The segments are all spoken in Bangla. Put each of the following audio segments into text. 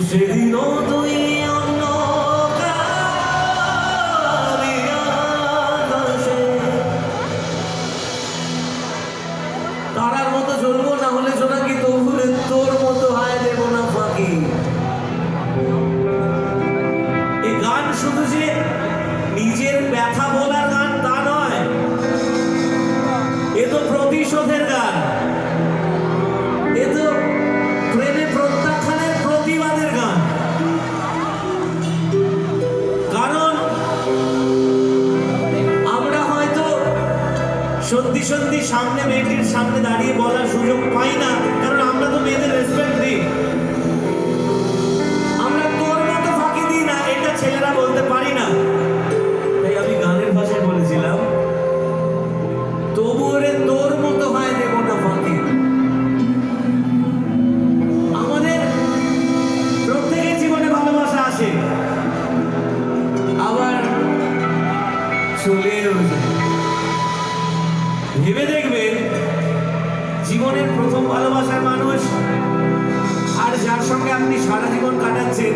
সেদিনও মতো জ্বলবো না তোর মতো হায় না ফাঁকি? গান শুধু যে নিজের ব্যথা বলা সত্যি সামনে মেয়েটির সামনে দাঁড়িয়ে বলার সুযোগ পাই না। কারণ আমরা তো মেয়েদের রেসপেক্ট ভেবে দেখবেন, জীবনের প্রথম ভালোবাসার মানুষ, আর যার সঙ্গে আপনি সারা জীবন কাটাচ্ছেন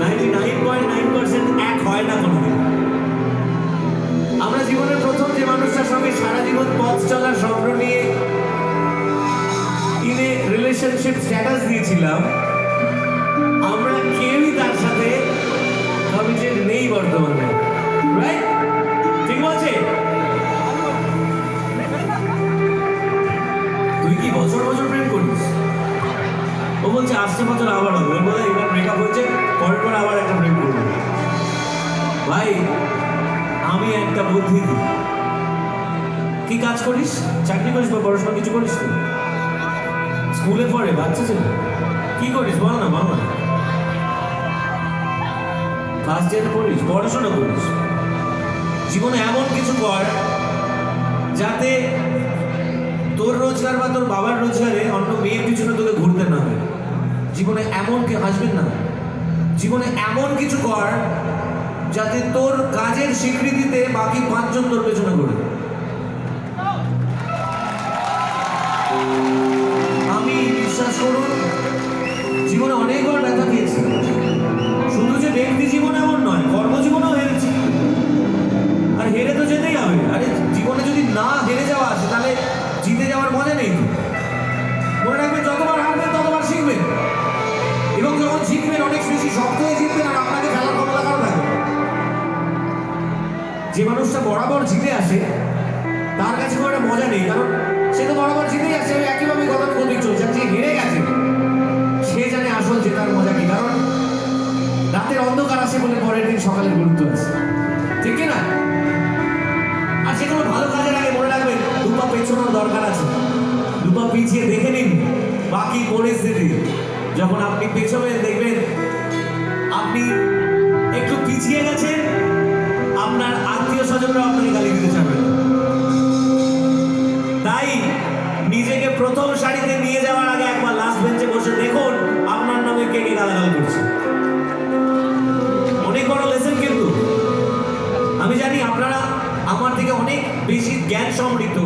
ninety nine point nine percent এক হয় না কোনোদিন। আমরা জীবনের প্রথম যে মানুষটার সঙ্গে সারা জীবন পথ চলার স্বপ্ন নিয়ে ইনে রিলেশনশিপ স্ট্যাটাস দিয়েছিলাম বছর করিস ও বলছে, আসছে বছর আবার হবে। বলে এবার ব্রেকআপ হয়েছে, পরের পর আবার একটা প্রেম করব ভাই, আমি একটা বুদ্ধি দিই। কি কাজ করিস? চাকরি করিস বা পড়াশোনা কিছু করিস তুই স্কুলে পড়ে, বাচ্চা ছেলে। কি করিস? বল না বল না। ফার্স্ট ইয়ারে পড়িস পড়াশোনা করিস। জীবনে এমন কিছু কর যাতে তোর রোজগার বা তোর বাবার রোজগারে অন্য মেয়ের পিছনে তোকে ঘুরতে না হয়। জীবনে এমন কি হাসবেন না। জীবনে এমন কিছু কর যাতে তোর কাজের স্বীকৃতিতে বাকি পাঁচজন তোর পেছনে ঘুরে। শিখবেন অনেক বেশি শক্ত হয়ে জিতবেন আর আপনাকে খেলার ক্ষমতা কারও থাকবে যে মানুষটা বরাবর জিতে আসে, তার কাছে কোনো একটা মজা নেই, কারণ সে তো বরাবর জিতেই ওই একইভাবে গতানুগতিক চলছে যে হেরে গেছে সে জানে আসল জেতার মজা কি, কারণ রাতের অন্ধকার আসে বলে পরের দিন সকালের গুরুত্ব আছে। ঠিক না? আর যে কোনো ভালো কাজের আগে মনে রাখবেন, দুপা পেছনের দরকার আছে। দুপা পিছিয়ে দেখে নিন, বাকি পরিস্থিতি যখন আপনি পেছবেন দেখবেন আপনি একটু পিছিয়ে গেছেন, আপনার আত্মীয় স্বজনরা আপনাকে গালি দিতে চাবেন তাই নিজেকে প্রথম সারিতে নিয়ে যাওয়ার আগে একবার লাস্ট বেঞ্চে বসে দেখুন আপনার নামে কে কে গালাগাল করছে। অনেক বড় লেসেন কিন্তু। আমি জানি আপনারা আমার থেকে অনেক বেশি জ্ঞান সমৃদ্ধ।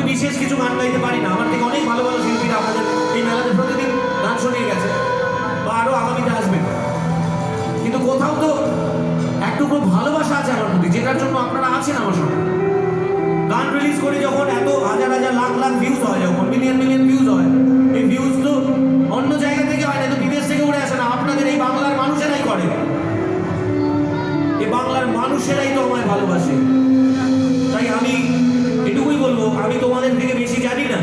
আমি বিশেষ কিছু গান গাইতে পারি না। আমার থেকে অনেক ভালো ভালো শিল্পীরা আপনাদের এই মেলাতে প্রতিদিন গান শুনিয়ে গেছে বা আরও আগামীতে আসবেন কিন্তু কোথাও তো একটুকু ভালোবাসা আছে আমার প্রতি, যেটার জন্য আপনারা আছেন আমার সঙ্গে। গান রিলিজ করে যখন এত হাজার হাজার লাখ লাখ ভিউজ হয়, যখন মিলিয়ন মিলিয়ন ভিউজ হয়, এই ভিউজ তো অন্য জায়গা থেকে হয় না, তো বিদেশ থেকে উড়ে আসে না, আপনাদের এই বাংলার মানুষেরাই করে। এই বাংলার মানুষেরাই তো আমায় ভালোবাসে তাই আমি এটুকুই বলব আমি তোমাদের থেকে বেশি জানি না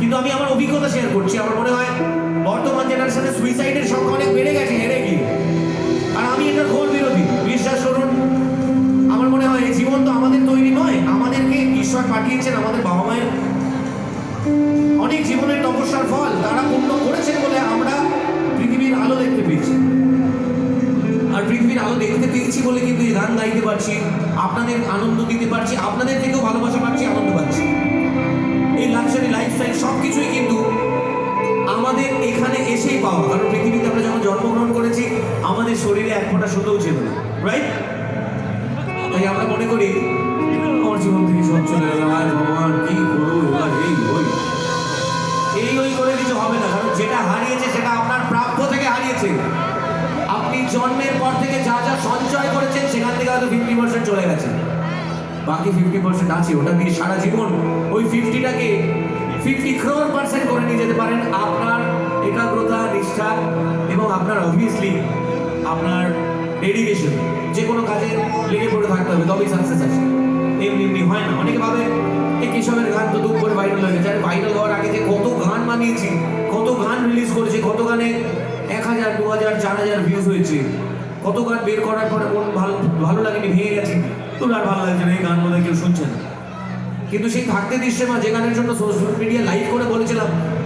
কিন্তু আমি আমার অভিজ্ঞতা শেয়ার করছি। আমার মনে হয় বর্তমান জেনারেশনে সুইসাইডের সংখ্যা অনেক বেড়ে গেছে, হেরে গিয়ে। আর আমি এটার ঘোর বিরোধী। বিশ্বাস করুন, আমার মনে হয় জীবন তো আমাদের তৈরি নয়, আমাদেরকে ঈশ্বর পাঠিয়েছেন আমাদের বাবা মায়ের। অনেক জীবনের তপস্যার ফল তারা পূর্ণ করেছেন বলে আমরা পৃথিবীর আলো দেখতে পেয়েছি। আর পৃথিবীর আলো দেখতে পেয়েছি বলে কিন্তু এই গান গাইতে পারছি, আপনাদের আনন্দ দিতে পারছি, আপনাদের থেকেও ভালোবাসা পাচ্ছি, আনন্দ পাচ্ছি। এই লাক্সারি লাইফস্টাইল সব কিছুই কিন্তু আমাদের এখানে এসেই পাওয়া। কারণ পৃথিবীতে আমরা যখন জন্মগ্রহণ করেছি, আমাদের শরীরে এক ফোঁটা সুতোও ছিল না রাইট তাই আমরা মনে করি, আমার জীবন থেকে সব চলে গেল। আর ভগবান কি এবার এই ওই। এই ওই করে কিছু হবে না, কারণ যেটা হারিয়েছে সেটা আপনার প্রাপ্য থেকে হারিয়েছে। আপনি জন্মের পর থেকে যা যা সঞ্চয় করেছেন, সেখান থেকে হয়তো ফিফটি পার্সেন্ট চলে গেছে। বাকি ফিফটি পার্সেন্ট আছে, ওটা দিয়ে সারা জীবন ওই ফিফটিটাকে ফিফটি ক্রোর পার্সেন্ট করে নিয়ে যেতে পারেন। আপনার একাগ্রতা, নিষ্ঠা এবং আপনার অবভিয়াসলি আপনার ডেডিকেশন যে কোনো কাজে লেগে পড়ে থাকতে হবে, তবেই সাকসেস আছে এমনি এমনি হয় না। অনেকে ভাবে এই কেশবের গান তো দুপ করে ভাইরাল হয়ে গেছে। আর ভাইরাল হওয়ার আগে যে কত গান বানিয়েছি, কত গান রিলিজ করেছি, কত গানে এক হাজার দু হাজার চার হাজার ভিউজ হয়েছে, কত গান বের করার পরে মন ভালো ভালো লাগেনি, ভেঙে গেছে। তোর আর ভালো লাগছে না, এই গান বোধহয় কেউ শুনছে না। কিন্তু সেই থাকতে দৃশ্যে মা যে গানের জন্য সোশ্যাল মিডিয়া লাইভ করে বলেছিলাম